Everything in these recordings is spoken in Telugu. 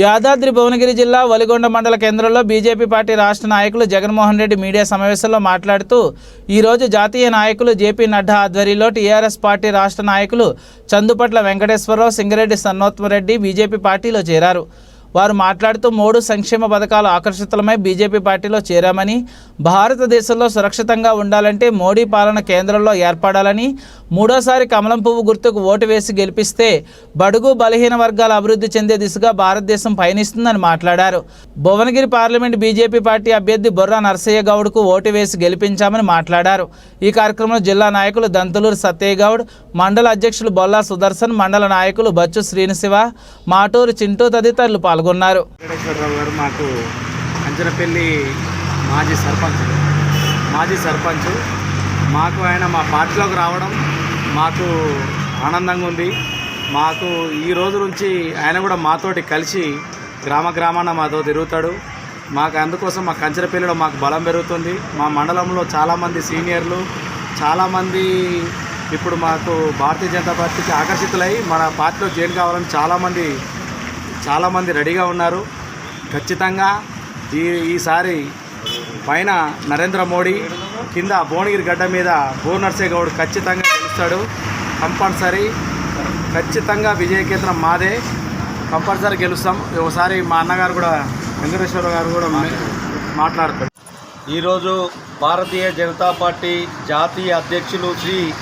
యాదాద్రి భువనగిరి జిల్లా వలిగొండ మండల కేంద్రంలో బీజేపీ పార్టీ రాష్ట్ర నాయకులు జగన్మోహన్ రెడ్డి మీడియా సమావేశంలో మాట్లాడుతూ ఈరోజు జాతీయ నాయకులు జేపీ నడ్డా ఆధ్వర్యంలో టీఆర్ఎస్ పార్టీ రాష్ట్ర నాయకులు చందుపట్ల వెంకటేశ్వరరావు సింగరెడ్డి సన్నోత్మరెడ్డి బీజేపీ పార్టీలో చేరారు. వారు మాట్లాడుతూ మూడు సంక్షేమ పథకాలు ఆకర్షితులమై బీజేపీ పార్టీలో చేరామని భారతదేశంలో సురక్షితంగా ఉండాలంటే మోడీ పాలన కేంద్రంలో ఏర్పడాలని మూడోసారి కమలం పువ్వు గుర్తుకు ఓటు వేసి గెలిపిస్తే బడుగు బలహీన వర్గాల అభివృద్ధి చెందే దిశగా భారతదేశం పయనిస్తుందని మాట్లాడారు. భువనగిరి పార్లమెంట్ బీజేపీ పార్టీ అభ్యర్థి బొర్రా నరసయ్య గౌడ్కు ఓటు వేసి గెలిపించామని మాట్లాడారు. ఈ కార్యక్రమంలో జిల్లా నాయకులు దంతులూరు సత్యయ్య గౌడ్ మండల అధ్యక్షులు బొల్లా సుదర్శన్ మండల నాయకులు బచ్చు శ్రీనిశివ మాటూరు చింటూ తదితరులు పాల్గొన్నారు. వెంకటేశ్వరరావు గారు మాకు అంజనపల్లి మాజీ సర్పంచ్. మాజీ సర్పంచ్. మాకు ఆయన మా పార్టీలోకి రావడం మాకు ఆనందంగా ఉంది. మాకు ఈ రోజు నుంచి ఆయన కూడా మాతోటి కలిసి గ్రామ గ్రామాన మాతో తిరుగుతాడు. మాకు అందుకోసం మా కంచెరపల్లిలో మాకు బలం పెరుగుతుంది. మా మండలంలో చాలామంది సీనియర్లు చాలామంది ఇప్పుడు మాకు భారతీయ జనతా పార్టీకి ఆకర్షితులై మన పార్టీలో జాయిన్ కావాలని చాలామంది చాలామంది రెడీగా ఉన్నారు. ఖచ్చితంగా ఈ ఈసారి పైన నరేంద్ర మోడీ కింద భువనగిరి గడ్డ మీద భువ నర్సే గౌడ్ ఖచ్చితంగా గెలుస్తాడు. కంపల్సరీ ఖచ్చితంగా విజయకేంద్రం మాదే. కంపల్సరీ గెలుస్తాం. ఒకసారి మా అన్నగారు కూడా వెంకటేశ్వర గారు కూడా మా- ఈరోజు భారతీయ జనతా పార్టీ జాతీయ అధ్యక్షులు శ్రీ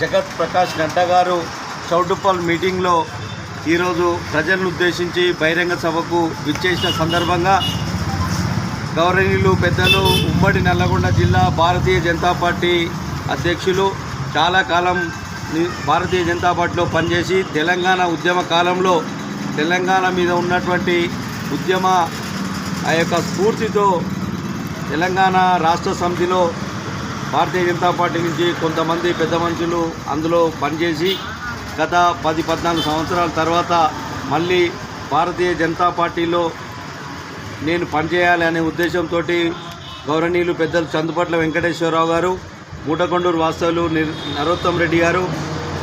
జగత్ ప్రకాష్ నడ్డా గారు చౌటుప్పల్ మీటింగ్లో ఈరోజు ప్రజలను ఉద్దేశించి బహిరంగ సభకు విచ్చేసిన సందర్భంగా గౌరవనీయులు పెద్దలు ఉమ్మడి నల్లగొండ జిల్లా భారతీయ జనతా పార్టీ అధ్యక్షులు చాలా కాలం భారతీయ జనతా పార్టీలో పనిచేసి తెలంగాణ ఉద్యమ కాలంలో తెలంగాణ మీద ఉన్నటువంటి ఉద్యమ ఆ యొక్క స్ఫూర్తితో తెలంగాణ రాష్ట్ర సమితిలో భారతీయ జనతా పార్టీ నుంచి కొంతమంది పెద్ద మనుషులు అందులో పనిచేసి గత పది పద్నాలుగు సంవత్సరాల తర్వాత మళ్ళీ భారతీయ జనతా పార్టీలో నేను పనిచేయాలి అనే ఉద్దేశంతో గౌరవనీయులు పెద్దలు చందుపట్ల వెంకటేశ్వరరావు గారు మూటకొండూరు వాస్తవులు నరోత్తం రెడ్డి గారు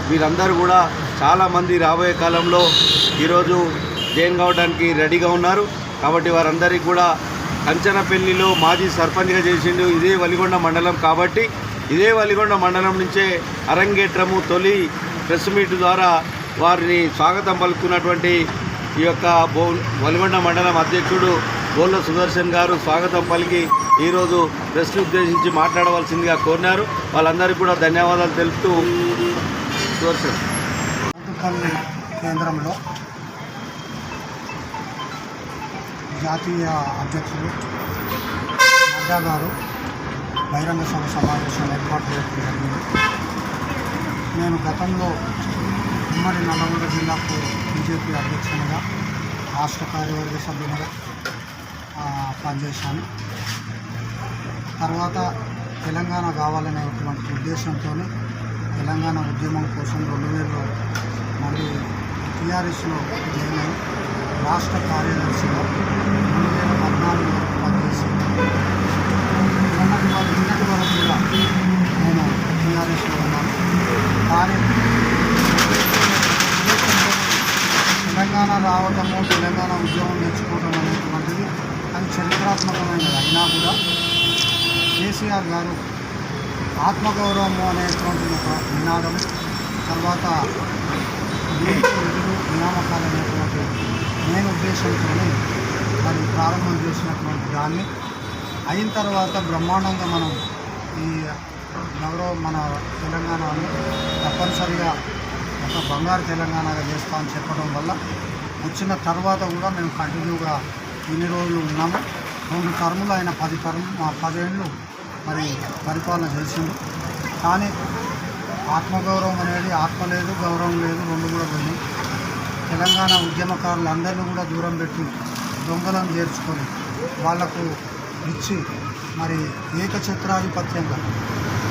వీరందరూ కూడా చాలామంది రాబోయే కాలంలో ఈరోజు జైన్ కావడానికి రెడీగా ఉన్నారు. కాబట్టి వారందరికీ కూడా కంచనపల్లిలో మాజీ సర్పంచ్గా చేసిండు ఇదే వలిగొండ మండలం కాబట్టి ఇదే వలిగొండ మండలం నుంచే అరంగేట్రము తొలి ప్రెస్ మీట్ ద్వారా వారిని స్వాగతం పలుకున్నటువంటి ఈ యొక్క బో వలిగొండ మండలం అధ్యక్షుడు బోళ్ళ సుదర్శన్ గారు స్వాగతం పలికి ఈరోజు ప్రెస్ ఉద్దేశించి మాట్లాడవలసిందిగా కోరినారు. వాళ్ళందరికీ కూడా ధన్యవాదాలు తెలుపుతూ సుదర్శన్. కేంద్రంలో జాతీయ అధ్యక్షులు నడ్డా గారు బహిరంగ సభ సమావేశం ఏర్పాటు చేయడం జరిగింది. నేను గతంలో ఉమ్మడి నల్లగొండ జిల్లాకు బీజేపీ అధ్యక్షునిగా రాష్ట్ర కార్యవర్గ సభ్యునిగా పనిచేశాను. తర్వాత తెలంగాణ కావాలనేటువంటి ఉద్దేశంతో తెలంగాణ ఉద్యమం కోసం రెండు వేలలో మళ్ళీ టీఆర్ఎస్లో జాయిన్ రాష్ట్ర కార్యదర్శిగా రెండు వేల పద్నాలుగు వరకు పనిచేసి నిన్నటి వరకు కూడా నేను టీఆర్ఎస్లో ఉన్నాను కానీ తెలంగాణ రావటము తెలంగాణ ఉద్యమం నేర్చుకోవడం అనేటువంటిది అది చరిత్రాత్మకమైనది అయినా కూడా కేసీఆర్ గారు ఆత్మగౌరవం అనేటువంటి ఒక నినాదం తర్వాత విధులు నియామకాలు అనేటువంటి నేను ఉద్దేశంతో మరి ప్రారంభం చేసినటువంటి దాన్ని. అయిన తర్వాత బ్రహ్మాండంగా మనం ఈ గౌరవం మన తెలంగాణను తప్పనిసరిగా ఒక బంగారు తెలంగాణగా చేస్తామని చెప్పడం వల్ల వచ్చిన తర్వాత కూడా మేము కంటిన్యూగా ఇన్ని రోజులు ఉన్నాము. రెండు టర్ములు ఆయన పది టర్మ్ పదేళ్ళు మరి పరిపాలన చేసిండు. కానీ ఆత్మగౌరవం అనేది ఆత్మ లేదు గౌరవం లేదు రెండు కూడా పోయినాయి. తెలంగాణ ఉద్యమకారులు అందరినీ కూడా దూరం పెట్టి దొంగలను చేర్చుకొని వాళ్ళకు ఇచ్చి మరి ఏకఛత్రాధిపత్యంగా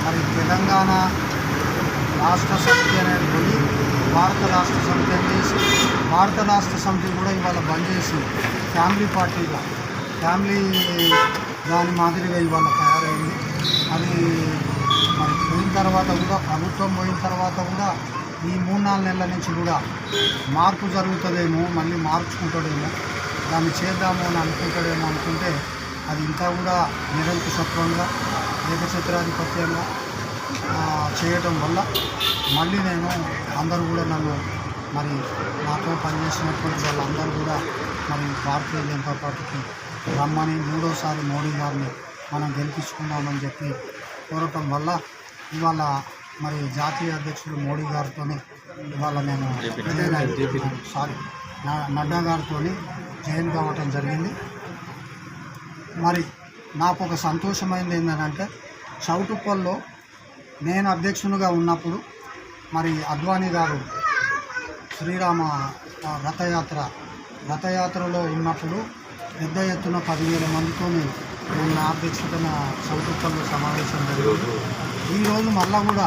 మరి తెలంగాణ రాష్ట్ర సమితి అనేది పోయి భారత రాష్ట్ర సమితి అని చేసి భారత రాష్ట్ర సమితి కూడా ఇవాళ బంద్ చేసి ఫ్యామిలీ పార్టీగా ఫ్యామిలీ దాని మాదిరిగా ఇవాళ తయారైంది. అది మరి పోయిన తర్వాత కూడా ప్రభుత్వం పోయిన తర్వాత కూడా ఈ మూడు నాలుగు నెలల నుంచి కూడా మార్పు జరుగుతుందేమో మళ్ళీ మార్చుకుంటాడేమో దాన్ని చేద్దాము అని అనుకుంటాడేమో అనుకుంటే అది ఇంకా కూడా నిరంకుశత్వంగా ఏకఛత్రాధిపత్యంగా చేయటం వల్ల మళ్ళీ నేను అందరూ కూడా నన్ను మరి నాతో పనిచేసినటువంటి వాళ్ళందరూ కూడా మరి భారతీయ జనతా పార్టీకి రమ్మని మూడోసారి మోడీ గారిని మనం గెలిపించుకుందామని చెప్పి కోరటం వల్ల ఇవాళ మరి జాతీయ అధ్యక్షుడు మోడీ గారితో ఇవాళ నేను సారీ నడ్డా గారితో జైన్ కావటం జరిగింది. మరి నాకు ఒక సంతోషమైంది ఏంటంటే చౌటుప్పల్లో నేను అధ్యక్షునిగా ఉన్నప్పుడు మరి అద్వానీ గారు శ్రీరామ రథయాత్ర రథయాత్రలో ఉన్నప్పుడు పెద్ద ఎత్తున పదివేల మందితో నేను నా అధ్యక్షతన చౌటుప్పల్లో సమావేశం జరిగింది. ఈరోజు మళ్ళా కూడా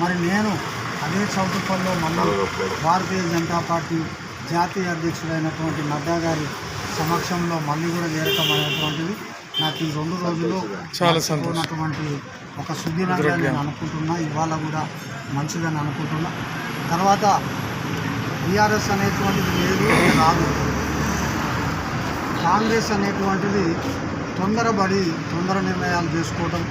మరి నేను అదే చౌటుప్పల్లో మళ్ళీ భారతీయ జనతా పార్టీ జాతీయ అధ్యక్షుడైనటువంటి నడ్డా గారి సమక్షంలో మళ్ళీ కూడా చేరటం అనేటువంటిది నాకు ఈ రెండు రోజులు చాలా ఉన్నటువంటి ఒక సుదినంగా నేను అనుకుంటున్నా ఇవాళ కూడా మంచిదని అనుకుంటున్నా. తర్వాత బీఆర్ఎస్ అనేటువంటిది లేదు రాదు. కాంగ్రెస్ అనేటువంటిది తొందరపడి తొందర నిర్ణయాలు చేసుకోవటం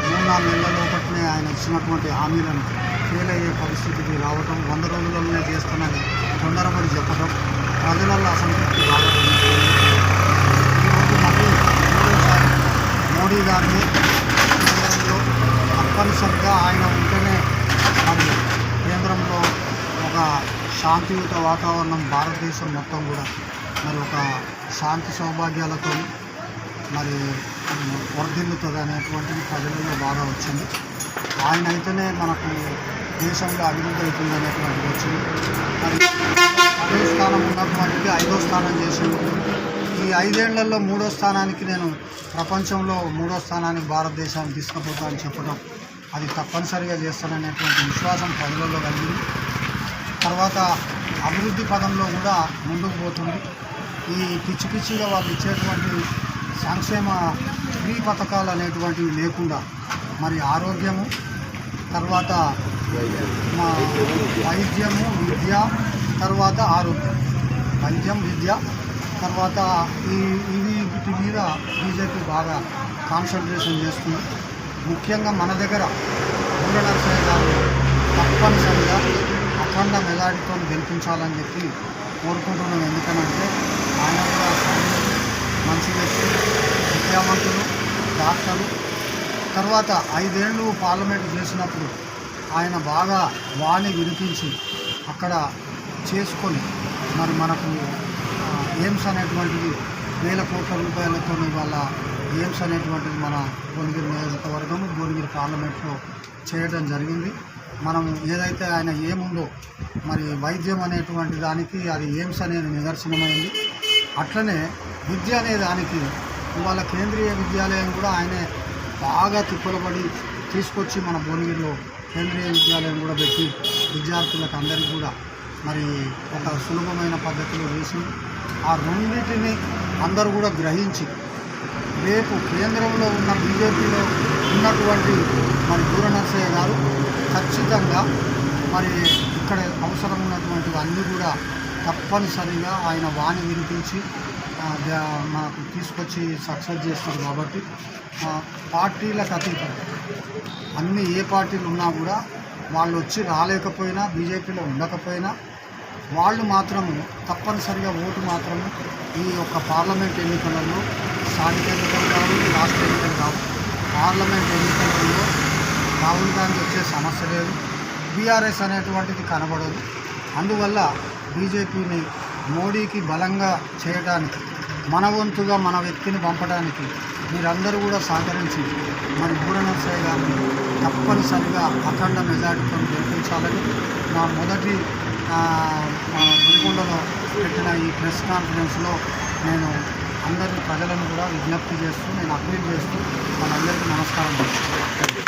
మూడు నాలుగు నెలల లోపట్నే ఆయన ఇచ్చినటువంటి హామీలను ఫెయిల్ అయ్యే పరిస్థితికి రావటం వంద రోజుల్లోనే చేస్తానని తొందరపడి చెప్పడం ప్రజలలో అసంతృప్తి పెరిగిపోయింది. ఈరోజు మళ్ళీ మోడీ గారిని కేంద్రంలో తప్పనిసరిగా ఆయన ఉంటేనే మరి కేంద్రంలో ఒక శాంతియుత వాతావరణం భారతదేశం మొత్తం కూడా మరి ఒక శాంతి సౌభాగ్యాలతో మరి వర్ధిల్లుతుంది అనేటువంటిది ప్రజలలో బాగా వచ్చింది. ఆయన అయితేనే మనకు దేశంలో అభివృద్ధి అవుతుంది అనేటువంటిది వచ్చింది. మరి అదే స్థానం ఉన్నటువంటిది ఐదో స్థానం చేసింది ఈ ఐదేళ్ళలో మూడో స్థానానికి నేను ప్రపంచంలో మూడో స్థానానికి భారతదేశాన్ని తీసుకుపోతా అని చెప్పడం అది తప్పనిసరిగా చేస్తాననేటువంటి విశ్వాసం ప్రజలలో కలిగింది. తర్వాత అభివృద్ధి పదంలో కూడా ముందుకు పోతుంది. ఈ పిచ్చి పిచ్చిగా వాళ్ళు ఇచ్చేటువంటి సంక్షేమ ఫ్రీ పథకాలు అనేటువంటివి లేకుండా మరి ఆరోగ్యము తర్వాత మా వైద్యము విద్య తర్వాత ఆరోగ్యం వైద్యం విద్య తర్వాత ఈ ఇవి వీటి మీద బీజేపీ బాగా కాన్సన్ట్రేషన్ చేస్తుంది. ముఖ్యంగా మన దగ్గర ఊర నరసయ్య గారు తప్పనిసరిగా అఖండ మెజారిటీతో గెలిపించాలని చెప్పి కోరుకుంటున్నాం. ఎందుకనంటే ఆయన కూడా మంచి వ్యక్తి విద్యావంతులు డాక్టరు. తర్వాత ఐదేళ్ళు పార్లమెంట్ చేసినప్పుడు ఆయన బాగా వాణి వినిపించి అక్కడ చేసుకొని మరి మనకు ఎయిమ్స్ అనేటువంటిది వేల కోట్ల రూపాయలతో వాళ్ళ ఎయిమ్స్ అనేటువంటిది మన భువనగిరి నియోజకవర్గం భువనగిరి పార్లమెంట్లో చేయడం జరిగింది. మనం ఏదైతే ఆయన ఏముందో మరి వైద్యం అనేటువంటి దానికి అది ఎయిమ్స్ అనేది నిదర్శనమైంది. అట్లనే విద్య అనే దానికి ఇవాళ కేంద్రీయ విద్యాలయం కూడా ఆయనే బాగా తిప్పలబడి తీసుకొచ్చి మన భువనగిరిలో కేంద్రీయ విద్యాలయం కూడా పెట్టి విద్యార్థులకు అందరికీ కూడా మరి ఒక సులభమైన పద్ధతిలో వేసి ఆ రెండింటిని అందరూ కూడా గ్రహించి రేపు కేంద్రంలో ఉన్న బీజేపీలో ఉన్నటువంటి మరి దూర గారు ఖచ్చితంగా మరి ఇక్కడ అవసరం ఉన్నటువంటి అన్నీ కూడా తప్పనిసరిగా ఆయన వాణి వినిపించి మాకు తీసుకొచ్చి సక్సెస్ చేస్తారు కాబట్టి పార్టీలకు అతీతం. అన్ని ఏ పార్టీలు ఉన్నా కూడా వాళ్ళు వచ్చి రాలేకపోయినా బీజేపీలో ఉండకపోయినా వాళ్ళు మాత్రము తప్పనిసరిగా ఓటు మాత్రము ఈ యొక్క పార్లమెంట్ ఎన్నికలలో స్థానిక ఎన్నికలు కావు రాష్ట్ర ఎన్నికలు కావు. పార్లమెంట్ ఎన్నికలలో రాహుల్ గాంధీ వచ్చే సమస్య లేదు. బీఆర్ఎస్ అనేటువంటిది కనబడదు. అందువల్ల బీజేపీని మోడీకి బలంగా చేయడానికి మన వంతుగా మన వ్యక్తిని పంపడానికి మీరందరూ కూడా సహకరించి మరి బూర గారిని తప్పనిసరిగా అఖండ మెజార్టీతో గెలిపించాలని నా మొదటి గుడికొండలో పెట్టిన ఈ ప్రెస్ కాన్ఫరెన్స్లో నేను అందరి ప్రజలను కూడా విజ్ఞప్తి చేస్తూ నేను అప్పీల్ చేస్తూ వాళ్ళందరికీ నమస్కారం చేస్తాను